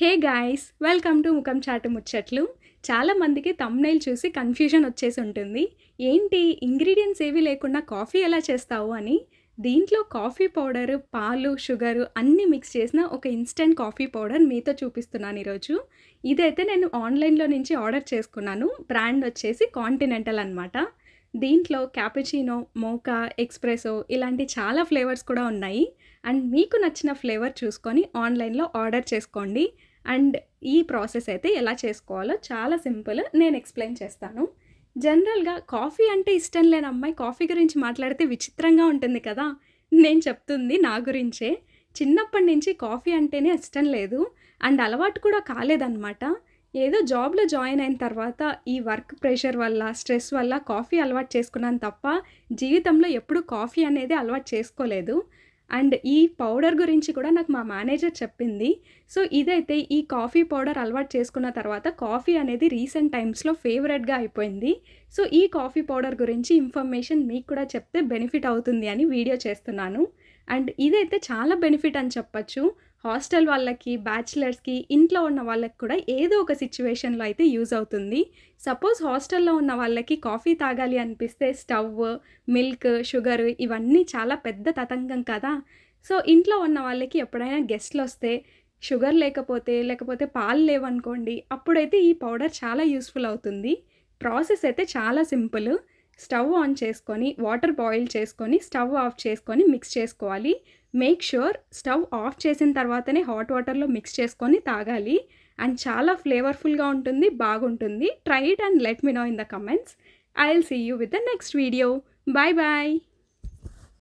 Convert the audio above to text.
Hey guys welcome to ముఖం చాటు ముచ్చట్లు. చాలామందికి తమ్నైల్ చూసి కన్ఫ్యూజన్ వచ్చేసి ఉంటుంది. ఏంటి ఇంగ్రీడియంట్స్ ఏవి లేకుండా కాఫీ ఎలా చేస్తావు అని? దీంట్లో కాఫీ పౌడరు పాలు షుగరు అన్నీ మిక్స్ చేసిన ఒక ఇన్స్టెంట్ కాఫీ పౌడర్ మీతో చూపిస్తున్నాను ఈరోజు. ఇదైతే నేను ఆన్లైన్లో నుంచి ఆర్డర్ చేసుకున్నాను. బ్రాండ్ వచ్చేసి కాంటినెంటల్ అనమాట దీంట్లో క్యాపుచినో మోకా ఎక్స్ప్రెసో ఇలాంటి చాలా ఫ్లేవర్స్ కూడా ఉన్నాయి. అండ్ మీకు నచ్చిన ఫ్లేవర్ చూసుకొని ఆన్లైన్లో ఆర్డర్ చేసుకోండి. అండ్ ఈ ప్రాసెస్ అయితే ఎలా చేసుకోవాలో చాలా సింపుల్ నేను ఎక్స్ప్లెయిన్ చేస్తాను. జనరల్గా కాఫీ అంటే ఇష్టం లేని అమ్మాయి కాఫీ గురించి మాట్లాడితే విచిత్రంగా ఉంటుంది కదా? నేను చెప్తుంది నా గురించే. చిన్నప్పటి నుంచి కాఫీ అంటేనే ఇష్టం లేదు. అండ్ అలవాటు కూడా కాలేదన్నమాట. ఏదో జాబ్లో జాయిన్ అయిన తర్వాత ఈ వర్క్ ప్రెషర్ వల్ల స్ట్రెస్ వల్ల కాఫీ అలవాటు చేసుకున్నాను తప్ప జీవితంలో ఎప్పుడూ కాఫీ అనేది అలవాటు చేసుకోలేదు. అండ్ ఈ పౌడర్ గురించి కూడా నాకు మా మేనేజర్ చెప్పింది. సో ఇదైతే ఈ కాఫీ పౌడర్ అలవాటు చేసుకున్న తర్వాత కాఫీ అనేది రీసెంట్ టైమ్స్లో ఫేవరెట్గా అయిపోయింది. సో ఈ కాఫీ పౌడర్ గురించి ఇన్ఫర్మేషన్ మీకు కూడా చెప్తే బెనిఫిట్ అవుతుంది అని వీడియో చేస్తున్నాను. అండ్ ఇదైతే చాలా బెనిఫిట్ అని చెప్పచ్చు. హాస్టల్ వాళ్ళకి బ్యాచిలర్స్కి ఇంట్లో ఉన్న వాళ్ళకి కూడా ఏదో ఒక సిచ్యువేషన్లో అయితే యూజ్ అవుతుంది. సపోజ్ హాస్టల్లో ఉన్న వాళ్ళకి కాఫీ తాగాలి అనిపిస్తే స్టవ్ మిల్క్ షుగర్ ఇవన్నీ చాలా పెద్ద తతంగం కదా. సో ఇంట్లో ఉన్న వాళ్ళకి ఎప్పుడైనా గెస్ట్లు వస్తే షుగర్ లేకపోతే లేకపోతే పాలు లేవనుకోండి అప్పుడైతే ఈ పౌడర్ చాలా యూస్ఫుల్ అవుతుంది. ప్రాసెస్ అయితే చాలా సింపుల్. స్టవ్ ఆన్ చేసుకొని వాటర్ బాయిల్ చేసుకొని స్టవ్ ఆఫ్ చేసుకొని మిక్స్ చేసుకోవాలి. మేక్ ష్యూర్ స్టవ్ ఆఫ్ చేసిన తర్వాతనే హాట్ వాటర్లో మిక్స్ చేసుకొని తాగాలి. అండ్ చాలా ఫ్లేవర్ఫుల్గా ఉంటుంది బాగుంటుంది. Try it and let me know in the comments I will see you with the next video bye bye